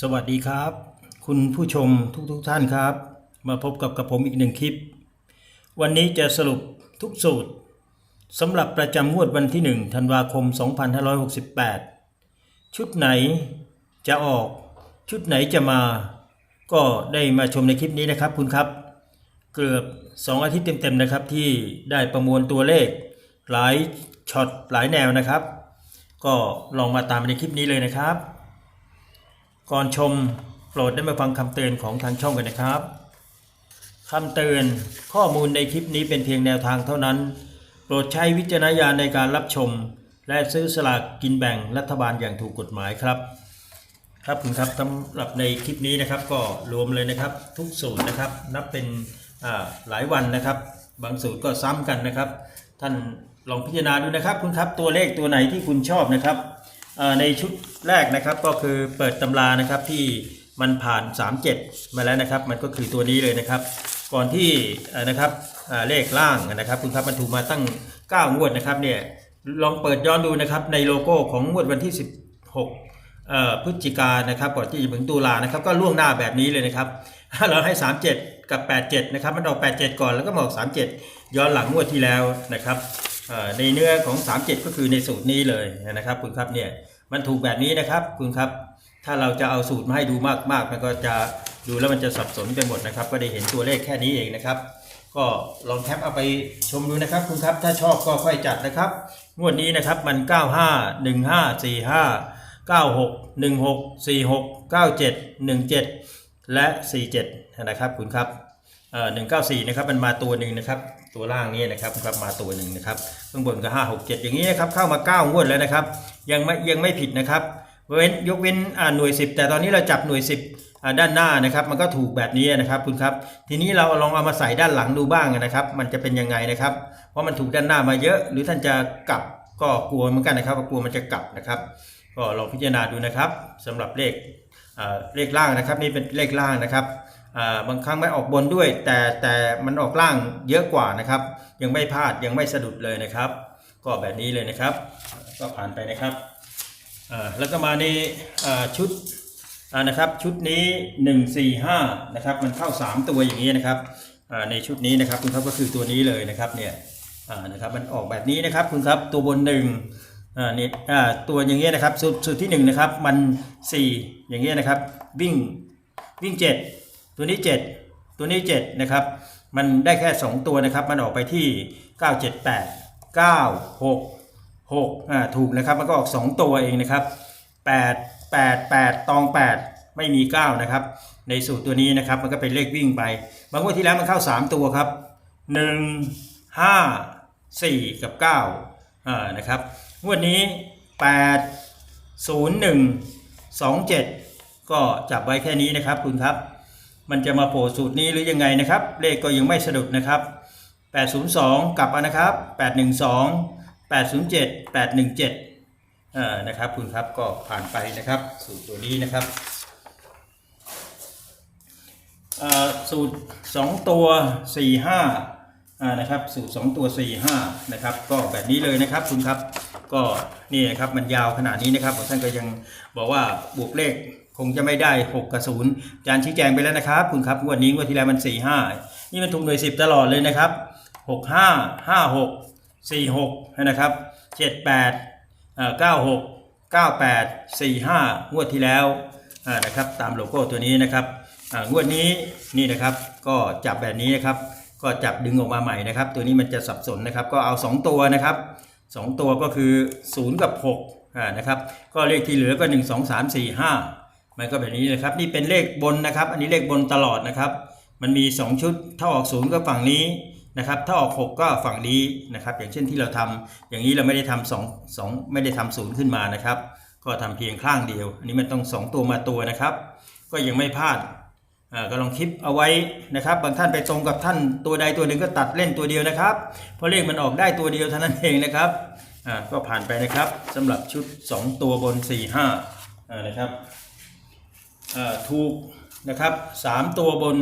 สวัสดีครับ คุณผู้ชมทุกๆทท่านครับ มาพบกับกับผมอีกหนึ่งคลิป วันนี้จะสรุปทุกสูตรสำหรับประจำงวดวันที่ 1 ธันวาคม 2568 ชุดไหนจะออกชุดไหนจะมา ก็ได้มาชมในคลิปนี้นะครับคุณครับ เกือบ 2 อาทิตย์เต็มๆนะครับที่ได้ประมวลตัวเลข หลายช็อตหลายแนวนะครับ ก็ลองมาตามในคลิปนี้เลยนะครับ ก่อนชมโปรดได้มาฟังคำเตือนของทางช่องกันนะครับคำเตือนข้อมูลในคลิปนี้เป็นเพียงแนวทางเท่านั้น โปรดใช้วิจารณญาณในการรับชม และซื้อสลากกินแบ่งรัฐบาลอย่างถูกกฎหมายครับ ครับคุณครับสำหรับในคลิปนี้นะครับ ก็รวมเลยนะครับ ทุกสูตรนะครับ นับเป็นหลายวันนะครับ บางสูตรก็ซ้ำกันนะครับ ท่านลองพิจารณาดูนะครับ คุณครับตัวเลขตัวไหนที่คุณชอบนะครับ ในชุดแรกนะครับก็คือเปิดตำรานะครับที่มันผ่าน 37 มาแล้วนะครับ มันก็คือตัวนี้เลยนะครับ ก่อนที่นะครับเลขล่างนะครับ คุณครับมันถูกมาตั้ง 9 งวดนะครับเนี่ยลองเปิดย้อนดูนะครับในโลโก้ของงวดวันที่ 16พฤศจิกานะครับก่อนที่จะถึงตุลานะครับ ก็ล่วงหน้าแบบนี้เลยนะครับเราให้ 37 กับ 87 นะครับ มันออก 87 ก่อนแล้วก็มาออก 37 ย้อนหลังงวดที่แล้วนะครับในเนื้อของ 37 ก็คือในสูตรนี้เลยนะครับคุณครับเนี่ย มันถูกแบบนี้นะครับคุณครับ ถ้าเราจะเอาสูตรมาให้ดูมากๆมันก็จะดูแล้วมันจะสับสนไปหมดนะครับ ก็ได้เห็นตัวเลขแค่นี้เองนะครับ ก็ลองแคปเอาไปชมดูนะครับคุณครับถ้าชอบก็ค่อยจัดนะครับงวดนี้นะครับมัน 95 15 45 96 16 46 97 17 และ 47 นะครับคุณครับเอ่อ194 นะครับมันมาตัวหนึ่งนะครับ ตัวล่างนี้นะครับคุณครับมาตัวหนึ่งนะครับข้างบนก็5 6 7อย่างนี้นะครับเข้ามา9งวดแล้วนะครับ ยังไม่ยังไม่ผิดนะครับเว้นยกเว้นอ่าหน่วย 10 แต่ตอนนี้เราจับหน่วย 10อ่าด้านหน้านะครับมันก็ถูกแบบนี้นะครับคุณครับ ทีนี้เราลองเอามาใส่ด้านหลังดูบ้างนะครับ มันจะเป็นยังไงนะครับเพราะมันถูกด้านหน้ามาเยอะ หรือท่านจะกลับก็กลัวเหมือนกันนะครับกลัวมันจะกลับนะครับ ก็ลองพิจารณาดูนะครับสำหรับเลขอ่าเลขล่างนะครับ นี่เป็นเลขล่างนะครับ บางครั้งไม่ออกบนด้วย แต่แต่มันออกล่างเยอะกว่านะครับ ยังไม่พลาดยังไม่สะดุดเลยนะครับ ก็แบบนี้เลยนะครับ ก็ผ่านไปนะครับแล้วก็มาในชุดนะครับชุดนี้ 1 4 5นะครับมันเข้า 3 ตัวอย่างนี้นะครับในชุดนี้นะครับคุณครับก็คือตัวนี้เลยนะครับเนี่ยนะครับมันออกแบบนี้นะครับคุณครับตัวบนหนึ่งอ่านี่ตัวอย่างเงี้ยนะครับสูตรสูตรที่หนึ่งนะครับมัน 4 อย่างเงี้ยนะครับวิ่งวิ่ง 7 ตัวนี้ 7 ตัวนี้ 7 นะครับ มันได้แค่ 2 ตัวนะครับ มันออกไปที่ 9 7 8 9 6 6อ่าถูกนะครับ มันก็ออก 2 ตัวเองนะครับ 8 8 8 ตอง 8 ไม่มี 9 นะครับ ในสูตรตัวนี้นะครับ มันก็เป็นเลขวิ่งไป บางงวดที่แล้วมันเข้า 3 ตัวครับ 1 5 4 กับ9อ่านะครับ งวดนี้ 8 0 1 2 7 ก็จับไว้แค่นี้นะครับคุณครับ มันจะมาโผล่สูตรนี้หรือยังไงนะครับ เลขก็ยังไม่สะดุดนะครับ 802 กลับมานะครับ 812 807 817เอ่อนะครับคุณครับก็ผ่านไปนะครับ สูตรตัวนี้นะครับเอ่อสูตร 2 ตัว 4 5อ่านะครับสูตร 2 ตัว 4 5นะครับก็แบบนี้เลยนะครับคุณครับก็นี่นะครับมันยาวขนาดนี้นะครับท่านก็ยังบอกว่าบวกเลข คงจะไม่ได้ 6 กับ0อาจารย์ชี้แจงไปแล้วนะครับ คุณครับงวดนี้งวดที่แล้วมัน 4 5 นี่มันถูกหน่วย 10 ตลอดเลยนะครับ 6 5 5 6 4 6 นะครับ 7 8เอ่อ96 98 45 งวดที่แล้วนะครับตามโลโก้ตัวนี้นะครับงวดนี้นี่นะครับก็จับแบบนี้นะครับ ก็จับดึงออกมาใหม่นะครับ ตัวนี้มันจะสับสนนะครับ ก็เอา 2 ตัวนะครับ 2 ตัวก็คือ 0 กับ6นะครับ ก็เลขที่เหลือก็ 1 2 3 4 5 มันก็แบบนี้นะครับ นี่เป็นเลขบนนะครับ อันนี้เลขบนตลอดนะครับ มันมี 2 ชุด ถ้าออก0ก็ฝั่งนี้นะครับ ถ้าออก 6 ก็ฝั่งนี้นะครับ อย่างเช่นที่เราทำอย่างนี้เราไม่ได้ทำสองสองไม่ได้ทำศูนย์ขึ้นมานะครับ ก็ทำเพียงข้างเดียว อันนี้มันต้อง 2 ตัวมาตัวนะครับ ก็ยังไม่พลาดก็ลองคิดเอาไว้นะครับ บางท่านไปตรงกับท่านตัวใดตัวหนึ่งก็ตัดเล่นตัวเดียวนะครับ เพราะเลขมันออกได้ตัวเดียวเท่านั้นเองนะครับก็ผ่านไปนะครับสำหรับชุด 2 ตัวบน 4 5อ่านะครับ ถูกนะครับ3ตัวบน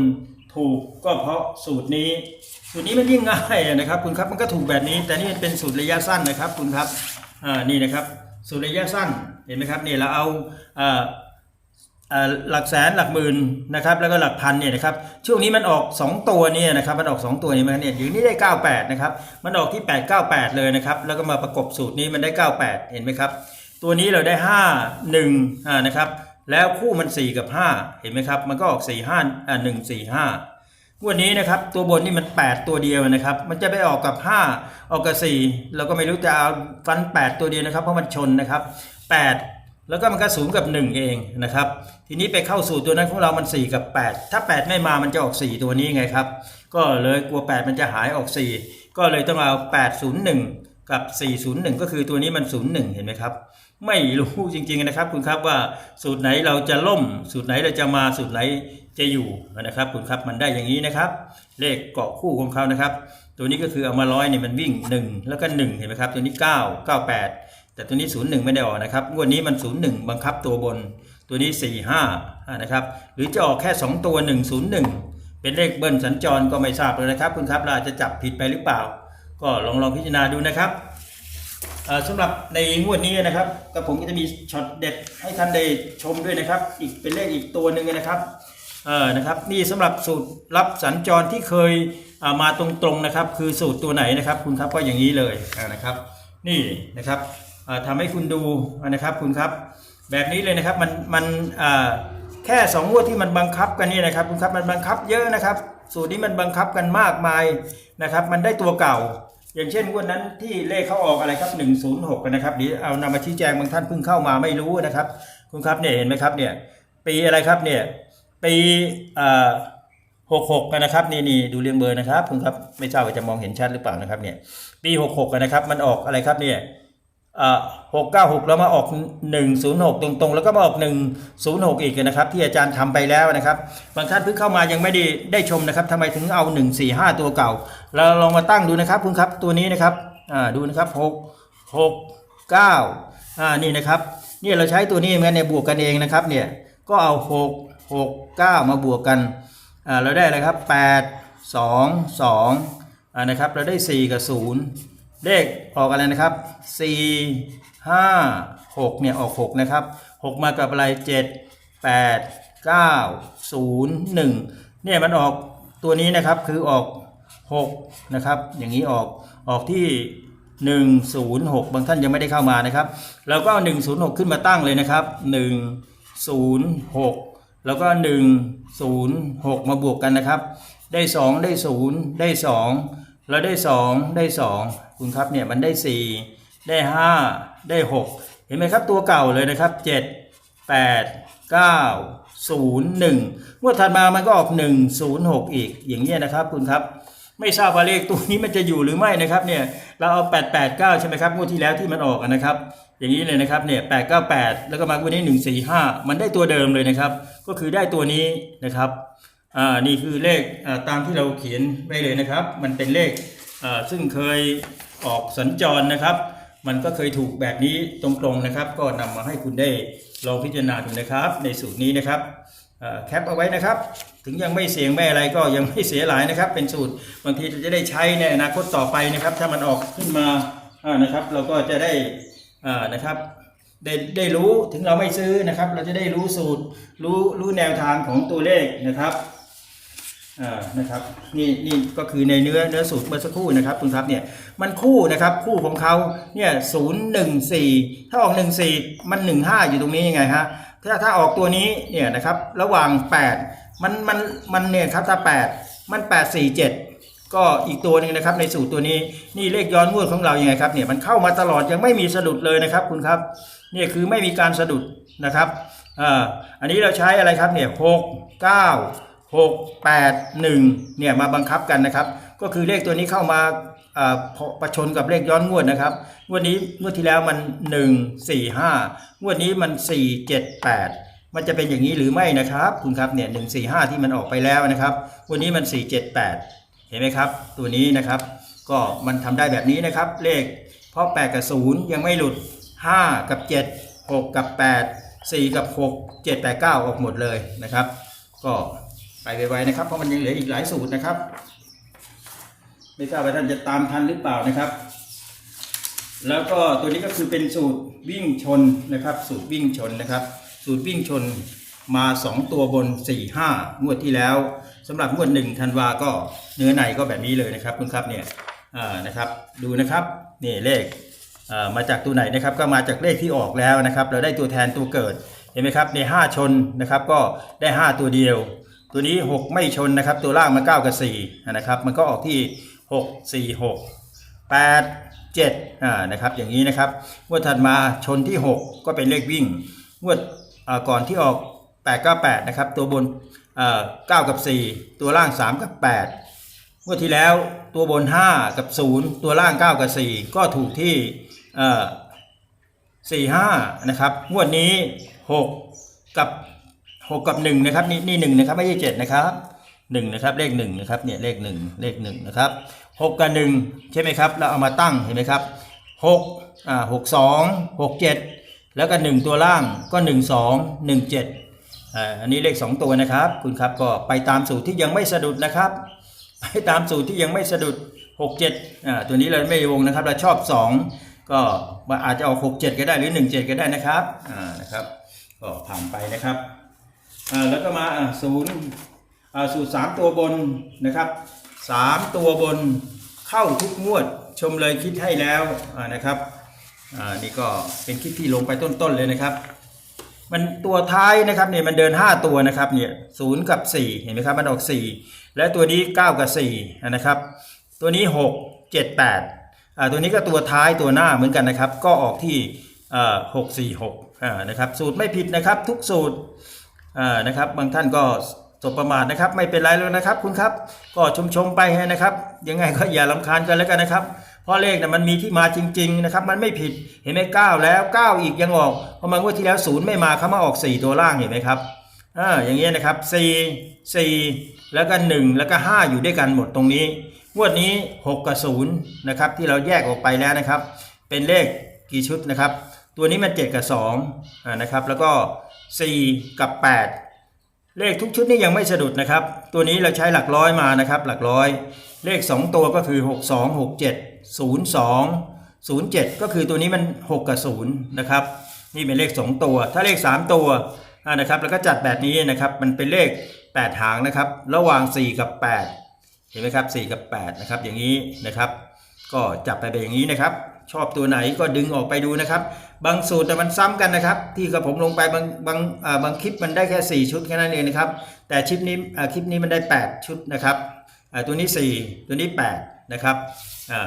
ถูกก็เพราะสูตรนี้ สูตรนี้มันยิ่งง่ายนะครับ คุณครับมันก็ถูกแบบนี้ แต่นี่มันเป็นสูตรระยะสั้นนะครับ คุณครับนี่นะครับ สูตรระยะสั้นเห็นไหมครับนี่เราเอาหลักแสนหลักหมื่นนะครับแล้วก็หลักพันเนี่ยนะครับช่วงนี้มันออก 2 ตัวเนี่ยนะครับมันออก 2 ตัวนี้มันเนี่ยอยู่นี่ได้ 98นะครับมันออกที่ 898 เลยนะครับแล้วก็มาประกบสูตรนี้มันได้ 98 เห็นไหมครับตัวนี้เราได้ 5 1อ่านะครับ แล้วคู่มัน 4 กับ 5 เห็นไหมครับ มันก็ออก4 5อ่า1 4 5งวดนี้นะครับ ตัวบนนี่มัน 8 ตัวเดียวนะครับ มันจะไปออกกับ 5 ออกกับ 4 เราก็ไม่รู้จะเอาฟัน 8 ตัวเดียวนะครับ เพราะมันชนนะครับ 8 แล้วก็มันก็ศูนย์กับ 1 เองนะครับ ทีนี้ไปเข้าสู่ตัวนั้นของเรามัน 4 กับ 8 ถ้า 8 ไม่มามันจะออก 4 ตัวนี้ไงครับ ก็เลยกลัว 8 มันจะหายออก 4 ก็เลยต้องเอา 801 กับ 401 ก็คือตัวนี้มัน 01 เห็นไหมครับ ไม่รู้จริงๆนะครับ คุณครับว่าสูตรไหนเราจะล่ม สูตรไหนเราจะมาสูตรไหนจะอยู่นะครับ คุณครับมันได้อย่างนี้นะครับ เลขเกาะคู่ของเขานะครับ ตัวนี้ก็คือเอามาร้อยเนี่ยมันวิ่ง 1 แล้วก็ 1 เห็นไหมครับ ตัวนี้ 9 98 แต่ตัวนี้ 01 ไม่ได้ออกนะครับงวดนี้มัน 01 บังคับตัวบน ตัวนี้ 45อ่านะครับหรือจะออกแค่ 2 ตัว 101 เป็นเลขเบิ้ลสัญจรก็ไม่ทราบเลยนะครับ คุณครับเราจะจับผิดไปหรือเปล่า ก็ลองลองพิจารณาดูนะครับ สำหรับในงวดนี้นะครับก็ผมก็จะมีช็อตเด็ดให้ท่านได้ชมด้วยนะครับ อีกเป็นเลขอีกตัวหนึ่งนะครับเออนะครับนี่สำหรับสูตรรับสัญจรที่เคยอ่ามาตรงๆนะครับ คือสูตรตัวไหนนะครับ คุณครับก็อย่างนี้เลยนะครับ นี่นะครับอ่าทำให้คุณดูนะครับคุณครับ แบบนี้เลยนะครับมันมันแค่สองงวดที่มันบังคับกันนี่นะครับ คุณครับมันบังคับเยอะนะครับ สูตรนี้มันบังคับกันมากมายนะครับ มันได้ตัวเก่า อย่างเช่นวันนั้นที่เลขเขาออกอะไรครับ 106กันนะครับเดี๋ยวเอานำมาชี้แจงบางท่านเพิ่งเข้ามาไม่รู้นะครับ คุณครับเนี่ยเห็นไหมครับเนี่ยปีอะไรครับเนี่ยปีอ่าหกหกกันนะครับนี่นี่ดูเรียงเบอร์นะครับคุณครับไม่ทราบว่าจะมองเห็นชัดหรือเปล่านะครับเนี่ยปีหกหกกันนะครับมันออกอะไรครับเนี่ย หกเก้าหกแล้วมาออกหนึ่งศูนย์หกตรงๆ แล้วก็มาออกหนึ่งศูนย์หกอีกนะครับ ที่อาจารย์ทำไปแล้วนะครับ บางท่านเพิ่งเข้ามายังไม่ได้ได้ชมนะครับทำไมถึงเอาหนึ่งสี่ห้าตัวเก่า เราลองมาตั้งดูนะครับคุณครับตัวนี้นะครับดูนะครับหกหกเก้าอ่านี่นะครับนี่เราใช้ตัวนี้เหมือนในบวกกันเองนะครับเนี่ยก็เอาหกหกเก้ามาบวกกันอ่าเราได้อะไรครับแปดสองสองอ่านะครับเราได้สี่กับศูนย์ เลขออกอะไรนะครับสี่ห้าหกเนี่ยออกหกนะครับหกมากับอะไรเจ็ดแปดเก้าศูนย์หนึ่งเนี่ยมันออกตัวนี้นะครับคือออก 6 นะครับ อย่างนี้ออกออกที่ 106 บางท่านยังไม่ได้เข้ามานะครับ เราก็เอา 106 ขึ้นมาตั้งเลยนะครับ 106 แล้วก็ 106 มาบวกกันนะครับ ได้ 2 ได้ 0 ได้ 2 แล้วได้ 2 ได้ 2 คุณครับเนี่ยมันได้ 4 ได้ 5 ได้ 6 เห็นไหมครับตัวเก่าเลยนะครับ 7 8 9 0 1งวดถัดมามันก็ออก 106 อีกอย่างนี้ยนะครับคุณครับไม่ทราบว่าเลขตัวนี้มันจะอยู่หรือไม่นะครับเนี่ยเราเอา 889 ใช่ไหมครับงวดที่แล้วที่มันออกนะครับ อย่างนี้เลยนะครับเนี่ย898 แล้วก็มางวดนี้ 145 มันได้ตัวเดิมเลยนะครับ ก็คือได้ตัวนี้นะครับ อ่านี่คือเลขอ่าตามที่เราเขียนไว้เลยนะครับ มันเป็นเลขอ่าซึ่งเคยออกสัญจรนะครับ มันก็เคยถูกแบบนี้ตรงๆนะครับ ก็นำมาให้คุณได้ลองพิจารณาดูนะครับ ในสูตรนี้นะครับแคปเอาไว้นะครับ ถึงยังไม่เสียงไม่อะไรก็ยังไม่เสียหลายนะครับ เป็นสูตรบางทีจะได้ใช้ในอนาคตต่อไปนะครับ ถ้ามันออกขึ้นมาอ่านะครับ เราก็จะได้อ่านะครับได้ได้รู้ถึงเราไม่ซื้อนะครับ เราจะได้รู้สูตรรู้รู้แนวทางของตัวเลขนะครับ นะครับนี่นี่ก็คือในเนื้อเนื้อสูตรเมื่อสักครู่นะครับคุณครับเนี่ยมันคู่นะครับคู่ของเขาเนี่ยศูนย์หนึ่งสี่ถ้าออกหนึ่งสี่มันหนึ่งห้าอยู่ตรงนี้ยังไงฮะถ้าถ้าออกตัวนี้เนี่ยนะครับระหว่าง8มันมันมันเนี่ยครับถ้า8มัน8 4 7ก็อีกตัวหนึ่งนะครับในสูตรตัวนี้นี่เลขย้อนงวดของเรายังไงครับเนี่ยมันเข้ามาตลอดยังไม่มีสะดุดเลยนะครับคุณครับเนี่ยคือไม่มีการสะดุดนะครับอ่าอันนี้เราใช้อะไรครับเนี่ยหกเก้า หกแปดหนึ่งเนี่ยมาบังคับกันนะครับ ก็คือเลขตัวนี้เข้ามาประชนกับเลขย้อนงวดนะครับงวดนี้งวดที่แล้วมัน 1 4 5งวดนี้มัน 4 7 8 มันจะเป็นอย่างนี้หรือไม่นะครับ คุณครับเนี่ยหนึ่งสี่ห้าที่มันออกไปแล้วนะครับวันนี้มัน4 7 8เห็นไหมครับ ตัวนี้นะครับ ก็มันทำได้แบบนี้นะครับ เลขเพราะ8กับ0ยังไม่หลุด5กับ7 6กับ8 4กับ6 7 8 9ออกหมดเลยนะครับ ก็ ไปไวๆนะครับ เพราะมันยังเหลืออีกหลายสูตรนะครับ ไม่ทราบว่าท่านจะตามทันหรือเปล่านะครับ แล้วก็ตัวนี้ก็คือเป็นสูตรวิ่งชนนะครับ สูตรวิ่งชนนะครับ สูตรวิ่งชนมา 2 ตัวบน 4 5 งวดที่แล้วสำหรับงวด1ธันวาก็เนื้อในก็แบบนี้เลยนะครับคุณครับเนี่ยนะครับดูนะครับนี่เลขมาจากตัวไหนนะครับก็มาจากเลขที่ออกแล้วนะครับ เราได้ตัวแทนตัวเกิดเห็นไหมครับใน 5 ชนนะครับก็ได้ 5 ตัวเดียว ตัวนี้ 6 ไม่ชนนะครับ ตัวล่างมา9กับ4นะครับ มันก็ออกที่ 6 4 6 8 7อ่านะครับอย่างนี้นะครับงวดถัดมาชนที่ 6 ก็เป็นเลขวิ่งงวดอ่าก่อนที่ออก 8 9 8นะครับตัวบนอ่ากับ 4 ตัวล่าง 3 กับ 8 งวดที่แล้วตัวบน 5 กับ 0 ตัวล่าง 9 กับ 4 ก็ถูกที่เอ่อ4 5นะครับงวดนี้ 6 กับ 6กับ1นะครับนี่นี่1นะครับไม่ใช่7นะครับ1นะครับเลข1นะครับเนี่ยเลข1เลข1นะครับ6กับ1ใช่ไหมครับเราเอามาตั้งเห็นไหมครับ6อ่า6 2 6 7แล้วก็1ตัวล่างก็1 2 1 7อ่าอันนี้เลข2ตัวนะครับ คุณครับก็ไปตามสูตรที่ยังไม่สะดุดนะครับ ไปตามสูตรที่ยังไม่สะดุด6 7อ่าตัวนี้เราไม่วงนะครับ เราชอบ2ก็อาจจะออก6 7ก็ได้หรือ1 7ก็ได้นะครับอ่านะครับก็ผ่านไปนะครับ อ่าแล้วก็มาอ่าศูนย์อ่าสูตรสามตัวบนนะครับสามตัวบนเข้าทุกงวดชมเลยคิดให้แล้วอ่านะครับอ่านี่ก็เป็นคลิปที่ลงไปต้นๆเลยนะครับ มันตัวท้ายนะครับเนี่ยมันเดิน 5 ตัวนะครับเนี่ยศูนย์กับ 4 เห็นไหมครับมันออก 4 และตัวนี้ 9 กับ4นะครับ ตัวนี้ 6 7 8อ่าตัวนี้ก็ตัวท้ายตัวหน้าเหมือนกันนะครับ ก็ออกที่อ่า6 4 6อ่านะครับสูตรไม่ผิดนะครับทุกสูตร อ่านะครับ บางท่านก็สบประมาทนะครับ ไม่เป็นไรแล้วนะครับ คุณครับก็ชมชมไปนะครับ ยังไงก็อย่าลำคาญกันแล้วกันนะครับเพราะเลขนะมันมีที่มาจริงๆนะครับ มันไม่ผิดเห็นไหมเก้าแล้วเก้าอีกยังออกพอมางวดที่แล้วศูนย์ไม่มาเขามาออกสี่ตัวล่างเห็นไหมครับอ่าอย่างเงี้ยนะครับสี่สี่แล้วก็หนึ่งแล้วก็ห้าอยู่ด้วยกันหมดตรงนี้งวดนี้หกกับศูนย์นะครับที่เราแยกออกไปแล้วนะครับ เป็นเลขกี่ชุดนะครับ ตัวนี้มัน7กับ2อ่านะครับ แล้วก็ 4 กับ 8 เลขทุกชุดนี่ยังไม่สะดุดนะครับ ตัวนี้เราใช้หลักร้อยมานะครับ หลักร้อย เลข 2 ตัวก็คือ 6 2 6 7 0 2 0 7 ก็คือตัวนี้มัน 6 กับ 0 นะครับ นี่เป็นเลข 2 ตัว ถ้าเลข 3 ตัวนะครับ แล้วก็จัดแบบนี้นะครับ มันเป็นเลข 8 หางนะครับ ระหว่าง 4 กับ 8 เห็นไหมครับ 4 กับ 8 นะครับ อย่างนี้นะครับ ก็จับไปเป็นอย่างนี้นะครับ ชอบตัวไหนก็ดึงออกไปดูนะครับ บางสูตรแต่มันซ้ำกันนะครับ ที่กับผมลงไปบางบางบางคลิปมันได้แค่ 4 ชุดแค่นั้นเองนะครับ แต่คลิปนี้คลิปนี้มันได้ 8 ชุดนะครับตัวนี้ 4 ตัวนี้ 8 นะครับ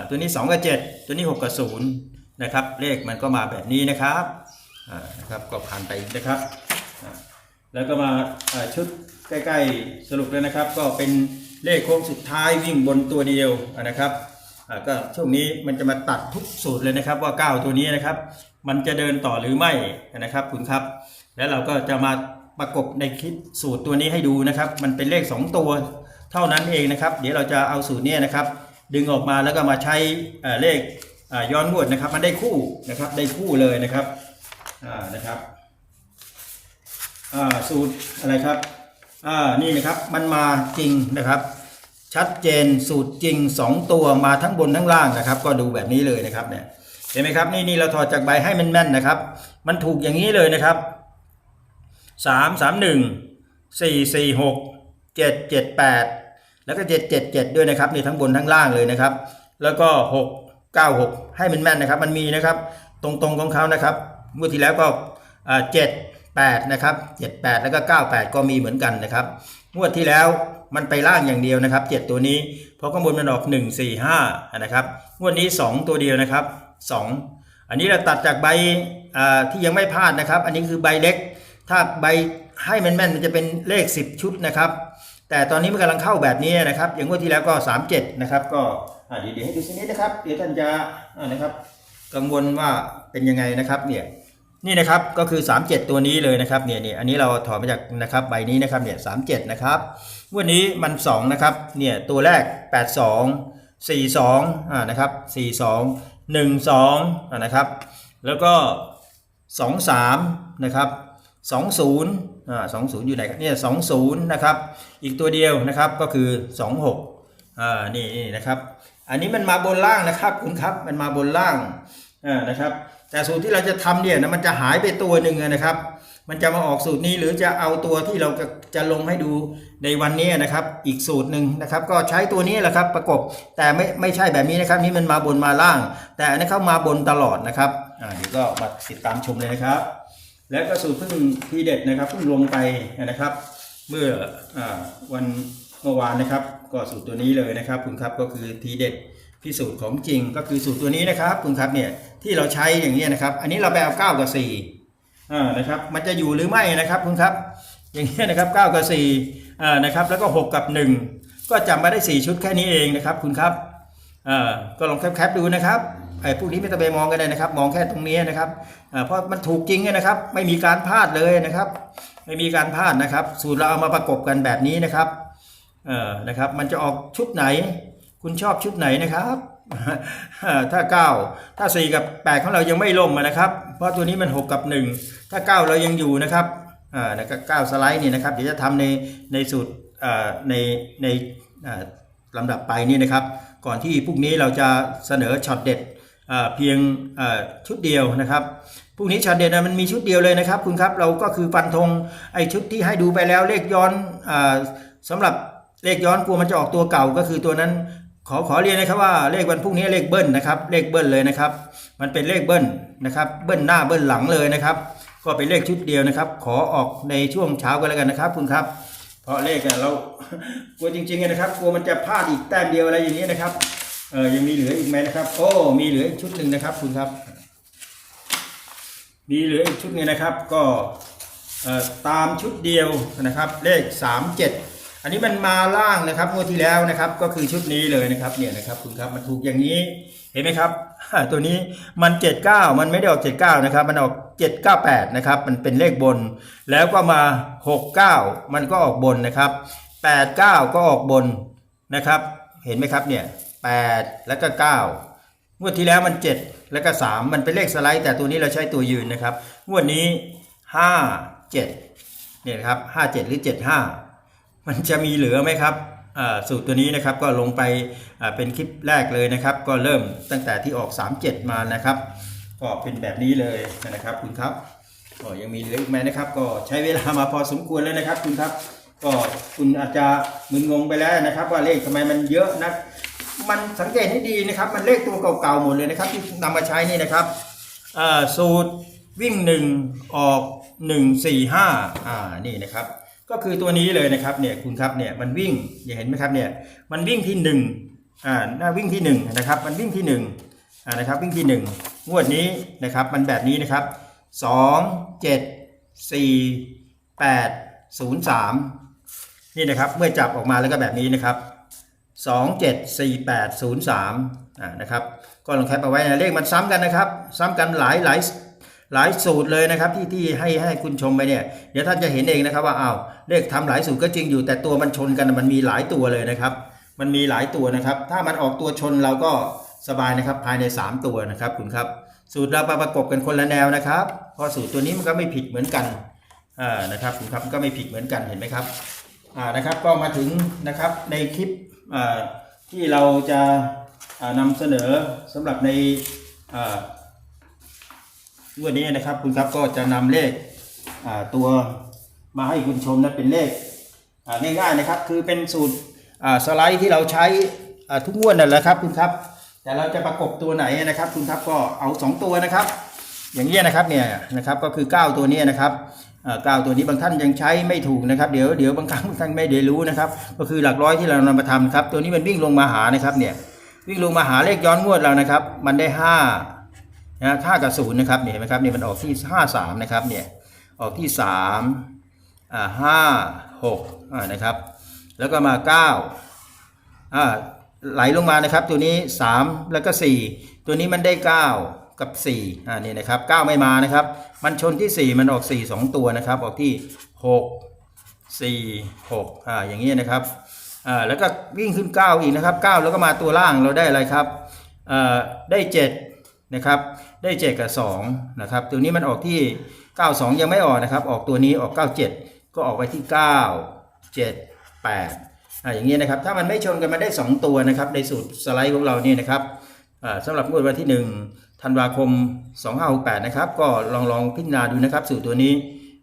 ตัวนี้ 2 กับ 7 ตัวนี้ 6 กับ 0 นะครับ เลขมันก็มาแบบนี้นะครับนะครับก็ผ่านไปนะครับ แล้วก็มาชุดใกล้ ๆ สรุปแล้วนะครับ ก็เป็นเลขโค้งสุดท้ายวิ่งบนตัวเดียวนะครับ ก็ช่วงนี้มันจะมาตัดทุกสูตรเลยนะครับว่า9ตัวนี้นะครับ มันจะเดินต่อหรือไม่นะครับคุณครับ แล้วเราก็จะมาประกบในคลิปสูตรตัวนี้ให้ดูนะครับ มันเป็นเลข 2 ตัวเท่านั้นเองนะครับ เดี๋ยวเราจะเอาสูตรนี้นะครับ ดึงออกมาแล้วก็มาใช้เเลขย้อนงวดนะครับ มันได้คู่นะครับได้คู่เลยนะครับนะครับสูตรอะไรครับนี่นะครับมันมาจริงนะครับ ชัดเจนสูตรจริง 2 ตัวมาทั้งบนทั้งล่างนะครับ ก็ดูแบบนี้เลยนะครับเนี่ยเห็นไหมครับนี่นี่เราถอดจากใบให้มันแม่นนะครับ มันถูกอย่างนี้เลยนะครับสามสามหนึ่งสี่สี่หกเจ็ดเจ็ดแปดแล้วก็เจ็ดเจ็ดเจ็ดด้วยนะครับนี่ทั้งบนทั้งล่างเลยนะครับ แล้วก็หกเก้าหกให้มันแม่นนะครับ มันมีนะครับ ตรงๆของเขานะครับงวดที่แล้วก็เจ็ดแปดนะครับเจ็ดแปดแล้วก็เก้าแปดก็มีเหมือนกันนะครับงวดที่แล้ว มันไปล่างอย่างเดียวนะครับ 7 ตัวนี้ เพราะข้างบนมันออก 1 4 5นะครับงวดนี้ 2 ตัวเดียวนะครับ 2 อันนี้เราตัดจากใบที่ยังไม่พลาดนะครับ อันนี้คือใบเล็ก ถ้าใบให้แม่นๆมันจะเป็นเลข 10 ชุดนะครับ แต่ตอนนี้มันกำลังเข้าแบบนี้นะครับ อย่างงวดที่แล้วก็ 37 นะครับ ก็เดี๋ยวเดี๋ยวให้ดูสักนิดนะครับ เดี๋ยวท่านจะนะครับ กังวลว่าเป็นยังไงนะครับเนี่ยนี่นะครับก็คือ 37 ตัวนี้เลยนะครับเนี่ยนี่อันนี้เราถอดมาจากนะครับใบนี้นะครับเนี่ย37นะครับ วันนี้มัน 2 นะครับ เนี่ยตัวแรก 82 42อ่านะครับ42 12อ่านะครับ แล้วก็ 23 นะครับ 20อ่า20 อยู่ไหนครับเนี่ย20 นะครับ อีกตัวเดียวนะครับก็คือ 26อ่านี่นี่นะครับ อันนี้มันมาบนล่างนะครับคุณครับ มันมาบนล่างอ่านะครับ แต่สูตรที่เราจะทำเนี่ยนะมันจะหายไปตัวหนึ่งนะครับ มันจะมาออกสูตรนี้หรือจะเอาตัวที่เราจะจะลงให้ดูในวันนี้นะครับ อีกสูตรหนึ่งนะครับ ก็ใช้ตัวนี้แหละครับประกบแต่ไม่ไม่ใช่แบบนี้นะครับ นี่มันมาบนมาล่าง แต่อันนี้เข้ามาบนตลอดนะครับอ่าเดี๋ยวก็มาติดตามชมเลยนะครับ แล้วก็สูตรเพิ่งทีเด็ดนะครับเพิ่งลงไปนะครับ เมื่ออาวันเมื่อวานนะครับ ก็สูตรตัวนี้เลยนะครับคุณครับก็คือทีเด็ดพิสูจน์ของจริงก็คือสูตรตัวนี้นะครับคุณครับเนี่ยที่เราใช้อย่างนี้นะครับ อันนี้เราไปเอา9กับ4 อ่านะครับมันจะอยู่หรือไม่นะครับคุณครับ อย่างนี้ยนะครับ9กับ4อ่านะครับแล้วก็ 6 กับ 1 ก็จำมาได้ 4 ชุดแค่นี้เองนะครับคุณครับอ่าก็ลองแคปๆดูนะครับไอ้พวกนี้ไม่ต้องไปมองกันเลยนะครับ มองแค่ตรงนี้นะครับอ่าเพราะมันถูกจริงนะครับ ไม่มีการพลาดเลยนะครับ ไม่มีการพลาดนะครับ สูตรเราเอามาประกบกันแบบนี้นะครับเออนะครับ มันจะออกชุดไหน คุณชอบชุดไหนนะครับ ถ้า 9 ถ้า 4 กับ 8 ของเรายังไม่ล่มนะครับ เพราะตัวนี้มัน 6 กับ 1 ถ้า 9 เรายังอยู่นะครับอ่านะครับ9สไลด์นี่นะครับเดี๋ยวจะทำในในสูตรอ่าในในอ่าลำดับไปนี่นะครับ ก่อนที่พรุ่งนี้เราจะเสนอช็อตเด็ดเพียงชุดเดียวนะครับพรุ่งนี้ช็อตเด็ดมันมีชุดเดียวเลยนะครับ คุณครับเราก็คือฟันธงไอชุดที่ให้ดูไปแล้วเลขย้อนอาสำหรับเลขย้อนกลัวมันจะออกตัวเก่าก็คือตัวนั้น ขอขอเรียนนะครับว่าเลขวันพรุ่งนี้เลขเบิ้ลนะครับ เลขเบิ้ลเลยนะครับ มันเป็นเลขเบิ้ลนะครับ เบิ้ลหน้าเบิ้ลหลังเลยนะครับ ก็เป็นเลขชุดเดียวนะครับ ขอออกในช่วงเช้ากันแล้วกันนะครับ คุณครับเพราะเลขเรากลัวจริงๆนะครับกลัวมันจะพลาดอีกแต้มเดียวอะไรอย่างนี้นะครับเออยังมีเหลืออีกไหมนะครับ โอ้มีเหลืออีกชุดหนึ่งนะครับ คุณครับ มีเหลืออีกชุดนึงนะครับ ก็ตามชุดเดียวนะครับ เลข37 อันนี้มันมาล่างนะครับงวดที่แล้วนะครับ ก็คือชุดนี้เลยนะครับเนี่ยนะครับคุณครับมันถูกอย่างนี้เห็นไหมครับตัวนี้มัน 79 มันไม่ได้ออก 79 นะครับ มันออก 798 นะครับ มันเป็นเลขบน แล้วก็มา 69 มันก็ออกบนนะครับ 89 ก็ออกบนนะครับ เห็นไหมครับเนี่ย 8 แล้วก็ 9 งวดที่แล้วมัน 7 แล้วก็ 3 มันเป็นเลขสไลด์แต่ตัวนี้เราใช้ตัวยืนนะครับ งวดนี้ 5 7 เนี่ยนะครับ 57 หรือ 75 มันจะมีเหลือไหมครับสูตรตัวนี้นะครับก็ลงไปเป็นคลิปแรกเลยนะครับ ก็เริ่มตั้งแต่ที่ออก 37 มานะครับ ก็เป็นแบบนี้เลยนะครับคุณครับก็ยังมีเหลืออีกไหมนะครับ ก็ใช้เวลามาพอสมควรแล้วนะครับ คุณครับ ก็คุณอาจจะมึนงงไปแล้วนะครับ ว่าเลขทำไมมันเยอะนะมันสังเกตให้ดีนะครับ มันเลขตัวเก่าๆหมดเลยนะครับ ที่นำมาใช้นี่นะครับสูตรวิ่งหนึ่งออกหนึ่งสี่ห้าอ่านี่นะครับ ก็คือตัวนี้เลยนะครับเนี่ยคุณครับเนี่ยมันวิ่งอย่าเห็นไหมครับเนี่ยมันวิ่งที่หนึ่งอ่าหน้าวิ่งที่หนึ่งนะครับ มันวิ่งที่หนึ่งอ่านะครับวิ่งที่หนึ่งงวดนี้นะครับมันแบบนี้นะครับสองเจ็ดสี่แปดศูนย์สามนี่นะครับเมื่อจับออกมาแล้วก็แบบนี้นะครับ274803อ่านะครับก็ลองแคปเอาไว้นะเลขมันซ้ำกันนะครับ ซ้ำกันหลายหลาย หลายสูตรเลยนะครับที่ที่ให้ให้คุณชมไปเนี่ยเดี๋ยวท่านจะเห็นเองนะครับว่าอ้าวเลขทำหลายสูตรก็จริงอยู่ แต่ตัวมันชนกันมันมีหลายตัวเลยนะครับ มันมีหลายตัวนะครับ ถ้ามันออกตัวชนเราก็สบายนะครับภายใน 3 ตัวนะครับคุณครับ สูตรเราประกบกันคนละแนวนะครับเพราะสูตรตัวนี้มันก็ไม่ผิดเหมือนกันอ่านะครับคุณครับก็ไม่ผิดเหมือนกันเห็นไหมครับอ่านะครับก็มาถึงนะครับในคลิปอ่าที่เราจะอ่านำเสนอสำหรับใน วันนี้นะครับคุณครับก็จะนำเลขตัวมาให้คุณชมนะเป็นเลขง่ายๆนะครับ คือเป็นสูตรอ่าสไลด์ที่เราใช้ทุกงวดนั่นแหละครับคุณครับ แต่เราจะประกบตัวไหนนะครับ คุณครับก็เอาสองตัวนะครับ อย่างนี้นะครับเนี่ยนะครับก็คือ 9 ตัวนี้นะครับเอ่อ9ตัวนี้บางท่านยังใช้ไม่ถูกนะครับ เดี๋ยวเดี๋ยวบางครั้งบางท่านไม่ได้รู้นะครับ ก็คือหลักร้อยที่เรานำมาทำครับ ตัวนี้มันวิ่งลงมาหานะครับเนี่ยวิ่งลงมาหาเลขย้อนงวดเรานะครับ มันได้ 5 นะห้ากับศูนย์นะครับเนี่ยเห็นไหมครับเนี่ยมันออกที่5 3นะครับเนี่ยออกที่3อ่าห้าหกอ่านะครับแล้วก็มา9อ่าไหลลงมานะครับตัวนี้3แล้วก็4ตัวนี้มันได้9กับ4อ่านี่นะครับ9ไม่มานะครับ มันชนที่ 4 มันออก 4 2 ตัวนะครับ ออกที่ 6 4 6อ่าอย่างนี้นะครับอ่าแล้วก็วิ่งขึ้น 9 อีกนะครับ 9 แล้วก็มาตัวล่างเราได้อะไรครับอ่าได้ 7 นะครับ ได้7กับ2นะครับ ตัวนี้มันออกที่92ยังไม่ออกนะครับ ออกตัวนี้ออก97ก็ออกไปที่9 7 8อ่าอย่างนี้นะครับ ถ้ามันไม่ชนกันมาได้2ตัวนะครับ ในสูตรสไลด์ของเราเนี่ยนะครับอ่าสำหรับงวดวันที่ 1 ธันวาคม 2568 นะครับ ก็ลองลองพิจารณาดูนะครับ สูตรตัวนี้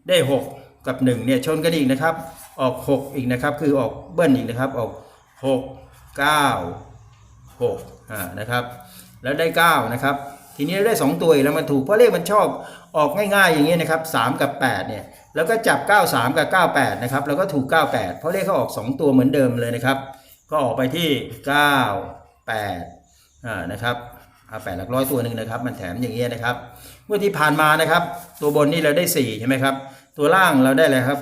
ได้ 6 กับ1เนี่ยชนกันอีกนะครับ ออก 6 อีกนะครับ คือออกเบิ้ลอีกนะครับ ออก 6 9 6อ่านะครับ แล้วได้ 9 นะครับ ทีนี้ได้ 2 ตัวอีกแล้วมันถูกเพราะเลขมันชอบออกง่ายๆอย่างนี้นะครับ3กับ8เนี่ยแล้วก็จับ 93 กับ 98นะครับแล้วก็ถูก 98 เพราะเลขเขาออก 2 ตัวเหมือนเดิมเลยนะครับ ก็ออกไปที่ 9 8อ่านะครับเอา8หลักร้อยตัวหนึ่งนะครับ มันแถมอย่างเงี้ยนะครับเมื่อที่ผ่านมานะครับ ตัวบนนี่เราได้4ใช่ไหมครับตัวล่างเราได้อะไรครับ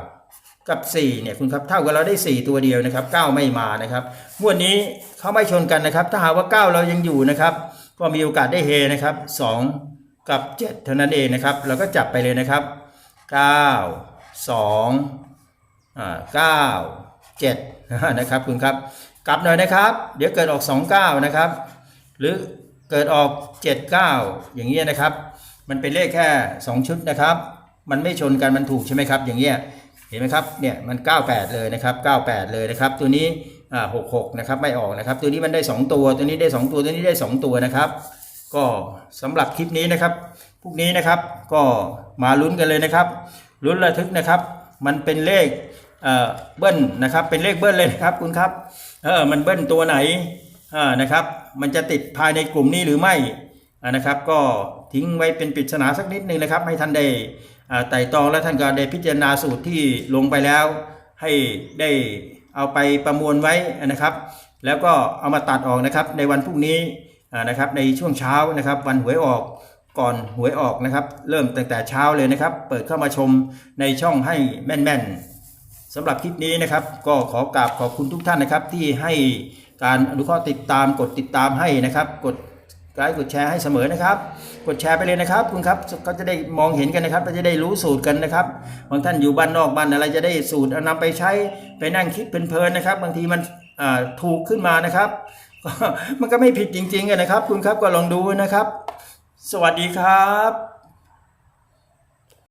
9กับ4เนี่ยคุณครับเท่ากับเราได้ 4 ตัวเดียวนะครับ 9 ไม่มานะครับงวดนี้เขาไม่ชนกันนะครับ ถ้าหากว่า 9 เรายังอยู่นะครับ ก็มีโอกาสได้เฮนะครับ2 กับ 7 เท่านั้นเองนะครับเราก็จับไปเลยนะครับ 9 2อ่า9 7นะครับคุณครับ กลับหน่อยนะครับ เดี๋ยวเกิดออก 29 นะครับ หรือเกิดออก 79 อย่างเงี้ยนะครับ มันเป็นเลขแค่ 2 ชุดนะครับ มันไม่ชนกันมันถูกใช่ไหมครับ อย่างเงี้ยเห็นไหมครับเนี่ยมัน 98 เลยนะครับ 98 เลยนะครับ ตัวนี้ อ่า66นะครับไม่ออกนะครับ ตัวนี้มันได้ 2 ตัว ตัวนี้ได้ 2 ตัวตัวนี้ได้ 2 ตัวนะครับ ก็สำหรับคลิปนี้นะครับพวกนี้นะครับก็มาลุ้นกันเลยนะครับลุ้นระทึกนะครับ มันเป็นเลขเอ่อเบิ้ลนะครับ เป็นเลขเบิ้ลเลยนะครับคุณครับเออมันเบิ้ลตัวไหนอ่านะครับ มันจะติดภายในกลุ่มนี้หรือไม่นะครับ ก็ทิ้งไว้เป็นปริศนาสักนิดหนึ่งนะครับ ให้ท่านได้ไต่ตองและท่านก็ได้พิจารณาสูตรที่ลงไปแล้ว ให้ได้ เอาไปประมวลไว้นะครับ แล้วก็เอามาตัดออกนะครับ ในวันพรุ่งนี้นะครับในช่วงเช้านะครับ วันหวยออกก่อนหวยออกนะครับ เริ่มตั้งแต่เช้าเลยนะครับ เปิดเข้ามาชมในช่องให้แม่นๆสำหรับคลิปนี้นะครับ ก็ขอกราบขอบคุณทุกท่านนะครับที่ให้การอนุเคราะห์ติดตามกดติดตามให้นะครับ กด ไลค์กดแชร์ให้เสมอนะครับ กดแชร์ไปเลยนะครับ คุณครับก็จะได้มองเห็นกันนะครับก็จะได้รู้สูตรกันนะครับ บางท่านอยู่บ้านนอกบ้านอะไรจะได้สูตรเอานำไปใช้ไปนั่งคิดเพลินๆนะครับ บางทีมันถูกขึ้นมานะครับ มันก็ไม่ผิดจริงๆนะครับ คุณครับก็ลองดูนะครับ สวัสดีครับ